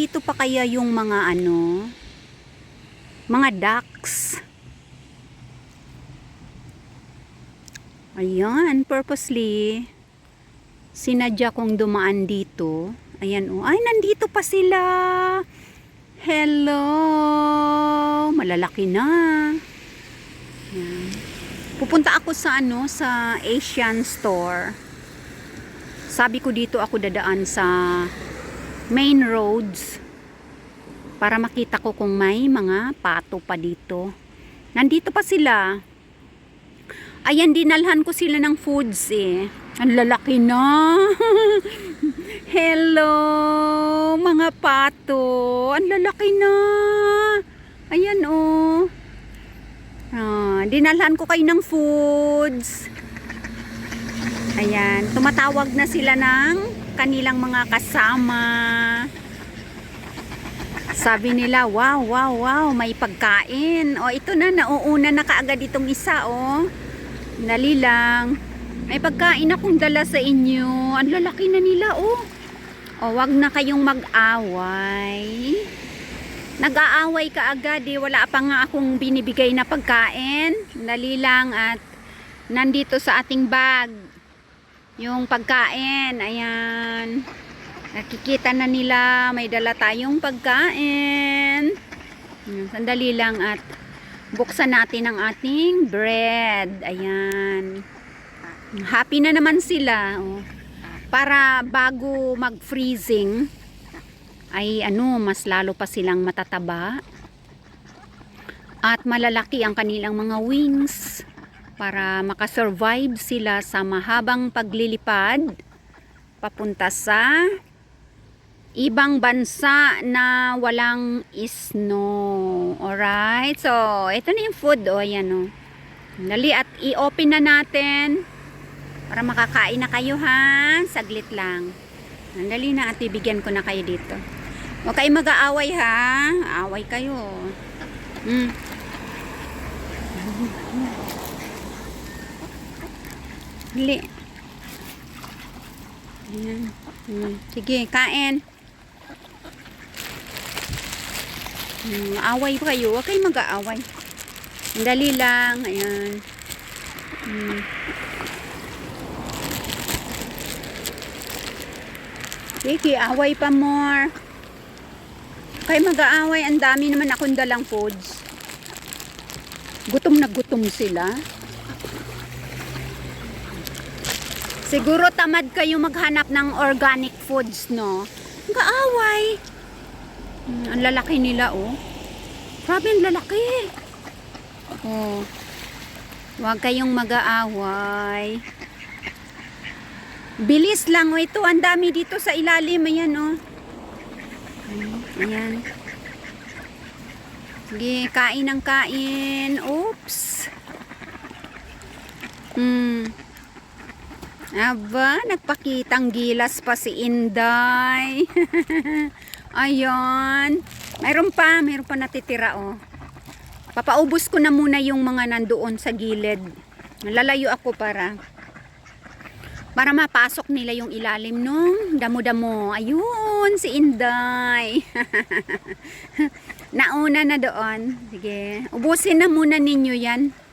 nandito pa kaya yung mga ano, mga ducks. Ayan, purposely, sinadya kong dumaan dito. Ayan, oh. Ay, nandito pa sila. Hello. Malalaki na. Ayan. Pupunta ako sa ano, sa Asian store. Sabi ko dito ako dadaan sa main roads para makita ko kung may mga pato pa dito. Nandito pa sila. Ayan, dinalhan ko sila ng foods eh. Ang lalaki na. Hello, mga pato. Ang lalaki na. Ayan oh. Ah, dinalhan ko kayo ng foods. Ayan, tumatawag na sila ng kanilang mga kasama. Sabi nila, wow, wow, wow, may pagkain. O, ito na, nauuna na kaagad itong isa, oh. Dali. May pagkain akong dala sa inyo. Ang lalaki na nila, oh. O, wag na kayong mag-away. Nag-aaway ka agad, eh. Wala pa nga akong binibigay na pagkain. Dali at nandito sa ating bag. Yung pagkain, ayan. Nakikita na nila, may dala tayong pagkain. Sandali lang at buksan natin ang ating bread. Ayan. Happy na naman sila. Oh. Para bago mag-freezing, ay ano, mas lalo pa silang matataba. At malalaki ang kanilang mga wings para makasurvive sila sa mahabang paglilipad papunta sa ibang bansa na walang snow. Alright? So, ito na yung food. O, ayan o. Dali at i-open na natin para makakain na kayo ha. Saglit lang. Dali na at ibigyan ko na kayo dito. Huwag kayo mag-aaway ha. Away kayo. Mm. Dali. Ayan. Mm. Sige, kain. Mm, away pa kayo. Huwag kayo mag-aaway. Dali lang. Ayan. Mm. Sige, away pa more. Kayo mag-aaway. Ang dami naman akong dalang foods. Gutom na gutom sila. Siguro tamad kayo maghanap ng organic foods, no? Kaaway. Hmm, ang lalaki nila, oh. Grabe, ang lalaki. Oh. Huwag kayong mag-aaway. Bilis lang, oh. Ito, ang dami dito sa ilalim. Ayan, oh. Ayan. Sige, kain ng kain. Oops. Hmm. Aba, nagpakitang gilas pa si Inday. Ayan. Mayroon pa, mayroon pa natitira oh. Papaubos ko na muna yung mga nandoon sa gilid. Lalayo ako para para mapasok nila yung ilalim nung damo-damo. Ayun, si Inday. Nauna na doon. Sige, ubusin na muna ninyo yan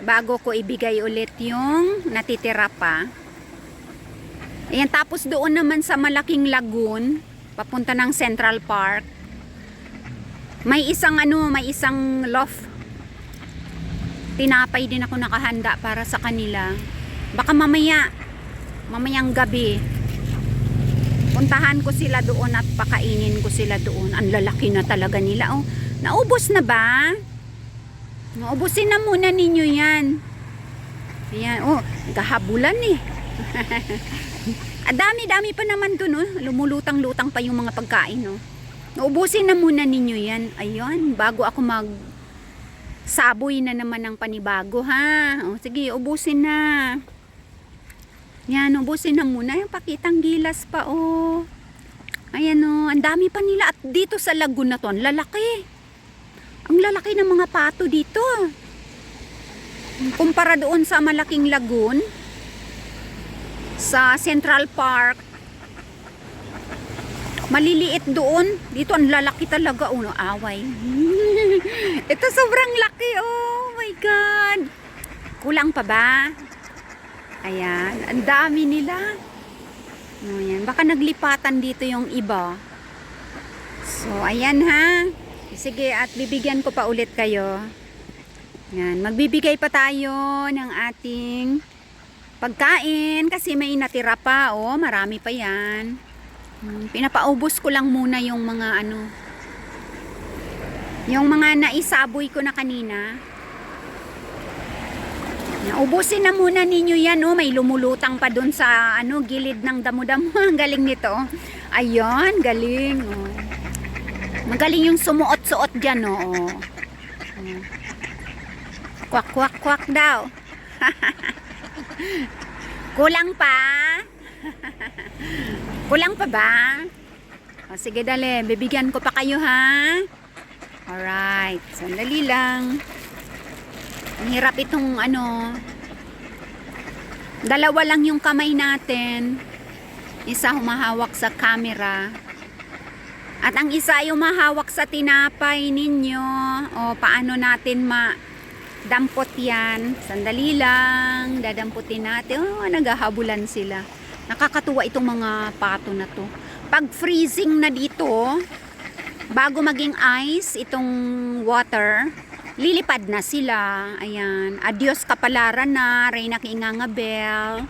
bago ko ibigay ulit yung natitira pa. Ayan, tapos doon naman sa malaking lagoon, papunta ng Central Park, may isang ano, may isang loaf. Tinapay din ako nakahanda para sa kanila. Baka mamaya, mamayang gabi, puntahan ko sila doon at pakainin ko sila doon. Ang lalaki na talaga nila. Oh, naubos na ba? Naubusin na muna ninyo yan. Ayan, oh, gahabulan eh. Ang dami-dami pa naman dun, oh. Lumulutang-lutang pa yung mga pagkain, oh. Naubusin na muna ninyo yan. Ayun, bago ako mag saboy na naman ng panibago, ha? O, sige, ubusin na. Yan, ubusin na muna. Yung pakitang gilas pa, oh. Ayan, oh. Ang dami pa nila. At dito sa lagoon na to, ang lalaki. Ang lalaki ng mga pato dito. Kumpara doon sa malaking lagoon sa Central Park. Maliliit doon. Dito ang lalaki talaga. Uno, away. Ito sobrang laki. Oh my God. Kulang pa ba? Ayan. Ang dami nila. Ayan. Baka naglipatan dito yung iba. So, ayan ha. Sige, at bibigyan ko pa ulit kayo. Yan. Magbibigay pa tayo ng ating pagkain kasi may natira pa. Oh, marami pa yan. Hmm, Pinapaubos ko lang muna yung mga ano. Yung mga naisaboy ko na kanina. Naubusin na muna ninyo yan, oh. May lumulutang pa dun sa ano, gilid ng damo-damo. Ang galing nito. Ayun, galing. Oh. Magaling yung sumuot-suot dyan. Oh. Kwak, kwak, kwak daw. Kulang pa? Kulang pa ba? O, sige, dali. Bibigyan ko pa kayo, ha? Alright. Sandali lang. Ang hirap itong ano. Dalawa lang yung kamay natin. Isa humahawak sa camera. At ang isa ay humahawak sa tinapay ninyo. O paano natin ma dampot yan. Sandali lang. Dadamputin natin. Oh, naghahabulan sila. Nakakatuwa itong mga pato na to. Pag freezing na dito, bago maging ice itong water, lilipad na sila. Ayan. Adios kapalaran na, Reyna Kiingangabel.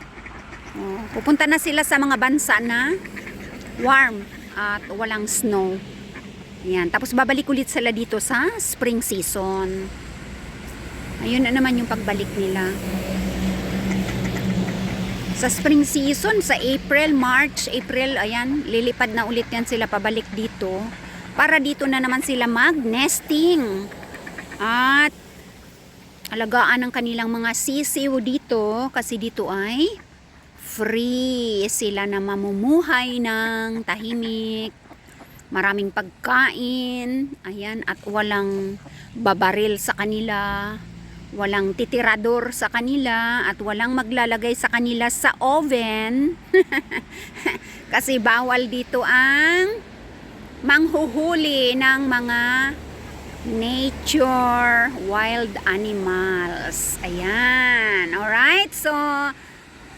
Oh, pupunta na sila sa mga bansa na warm at walang snow. Ayan. Tapos babalik ulit sila dito sa spring season. Ayun na naman yung pagbalik nila. Sa spring season, sa April, March, April, ayan, lilipad na ulit yan sila pabalik dito. Para dito na naman sila mag-nesting. At alagaan ang kanilang mga sisiw dito kasi dito ay free. Sila na mamumuhay ng tahimik. Maraming pagkain, ayan, at walang babaril sa kanila. Walang titirador sa kanila. At walang maglalagay sa kanila sa oven. Kasi bawal dito ang manghuhuli ng mga nature wild animals. Ayan alright? So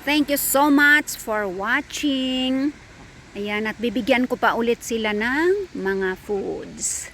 thank you so much for watching. Ayan at bibigyan ko pa ulit sila ng mga foods